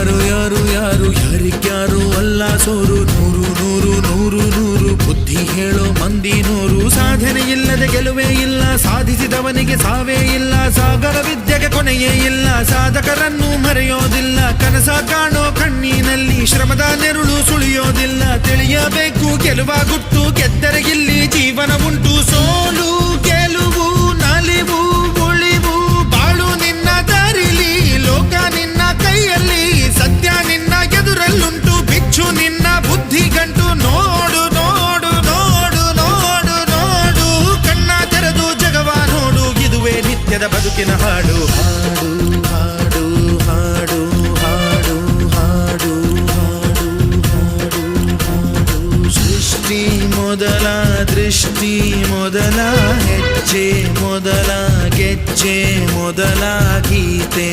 ಯಾರು ಯಾರು ಯಾರು? ಯಾರಿಗ್ಯಾರು? ಅಲ್ಲ, ಸೋರು, ನೂರು ನೂರು ನೂರು ನೂರು. ಬುದ್ಧಿ ಹೇಳೋ ಮಂದಿ ನೂರು. ಸಾಧನೆ ಇಲ್ಲದೆ ಗೆಲುವೇ ಇಲ್ಲ. ಸಾಧಿಸಿದವನಿಗೆ ಸಾವೇ ಇಲ್ಲ. ಸಾಗರ ವಿದ್ಯೆಗೆ ಕೊನೆಯೇ ಇಲ್ಲ. ಸಾಧಕರನ್ನು ಮರೆಯೋದಿಲ್ಲ. ಕನಸ ಕಾಣೋ ಕಣ್ಣಿನಲ್ಲಿ ಶ್ರಮದ ನೆರಳು ಸುಳಿಯೋದಿಲ್ಲ. ತಿಳಿಯಬೇಕು, ಗೆಲುವ ಗುಟ್ಟು ಗೆದ್ದರೆ ನಿತ್ಯದ ಬದುಕಿನ ಹಾಡು ಹಾಡು ಹಾಡು ಹಾಡು ಹಾಡು ಹಾಡು ಹಾಡು ಹಾಡು ಸೃಷ್ಟಿ ಮೊದಲ ದೃಷ್ಟಿ ಮೊದಲ ಹೆಜ್ಜೆ ಮೊದಲ ಗೆಜ್ಜೆ ಮೊದಲ ಗೀತೆ